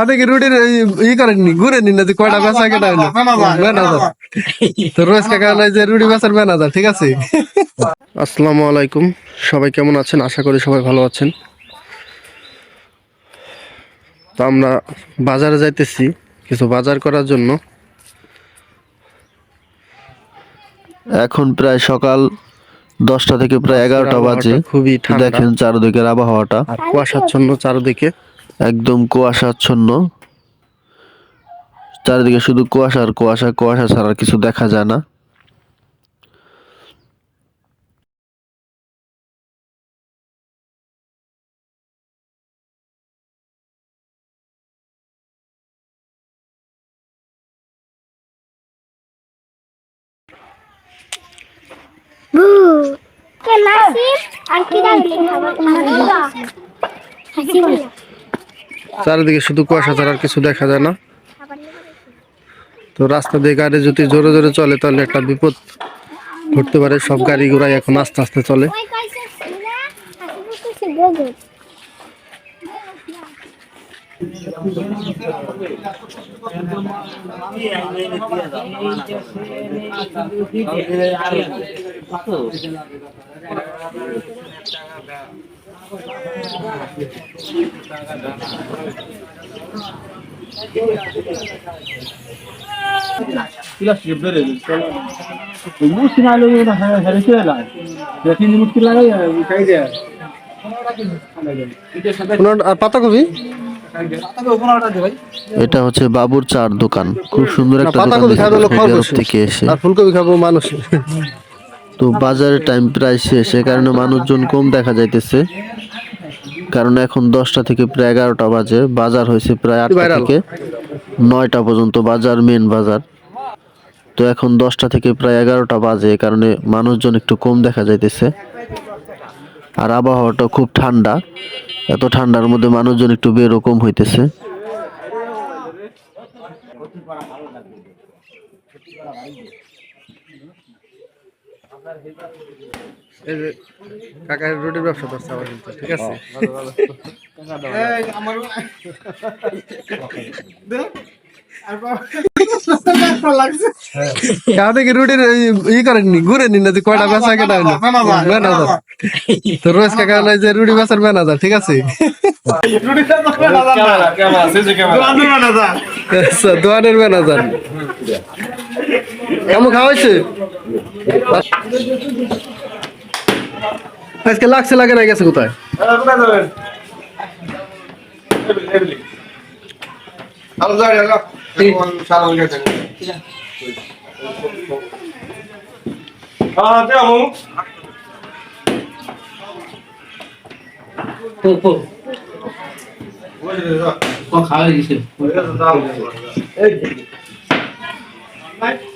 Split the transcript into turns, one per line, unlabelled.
আপনি কি রুটিন ই করেননি ঘুরে নিন না যে কয়টা বেচা কেটা হলো ম্যানেজার তো রোজ কাকা যে রুটি বেচার ম্যানেজার ঠিক আছে? আসসালামু আলাইকুম। সবাই কেমন আছেন? আশা করি সবাই ভালো আছেন। তো আমরা বাজারে যাইতেছি কিছু বাজার করার জন্য।
এখন প্রায় সকাল দশটা থেকে প্রায় এগারোটা বাজে।
খুবই ঠান্ডা।
দেখেন চারদিকের আবহাওয়াটা।
কুয়াশাচ্ছন্ন চারদিকে।
একদম কুয়াশাচ্ছন্ন চারিদিকে শুধু কুয়াশা আর কুয়াশা কুয়াশা ছাড়া আর কিছু দেখা যায় না।
হাসি বলে।
চারিদিকে শুধু কুয়াশা ছাড়া আর কিছু দেখা যায় না। তো রাস্তা দিয়ে গাড়ি যদি জোরে জোরে চলে, তাহলে একটা বিপদ ঘটতে পারে। সব গাড়ি ঘোড়াই এখন আস্তে আস্তে চলে।
ওই
মুশকিল আলো না মুশকিল লাগে দেয়
এটা হচ্ছে বাবুর চার দোকান। খুব সুন্দর একটা দোকান থেকে এসে।
আর ফুলকপি খাব মানুষ।
তো বাজারের টাইম প্রায় শেষ। সে কারণে মানুষজন কম দেখা যাইতেছে। কারণ এখন দশটা থেকে প্রায় এগারোটা বাজে। বাজার হয়েছে প্রায় আটটা থেকে নয়টা পর্যন্ত বাজার মেন বাজার। তো এখন দশটা থেকে প্রায় এগারোটা বাজে। এ কারণে মানুষজন একটু কম দেখা যাইতেছে। আর আবহাওয়াটা খুব ঠান্ডা। এত ঠান্ডার মধ্যে মানুষজন একটু বেরো কম হইতেছে।
কাকা রুটির ব্যবসা করছে আবার কিন্তু ঠিক আছে? রোজ কাকা যে রুটি বেচার ম্যানেজার ঠিক আছে? আচ্ছা, দোয়ানের ম্যানেজার। কেমন খাওয়া হয়েছে? আজকে লাগছে লাগে না গেছে কোথায়?
খাওয়া গেছে Mike?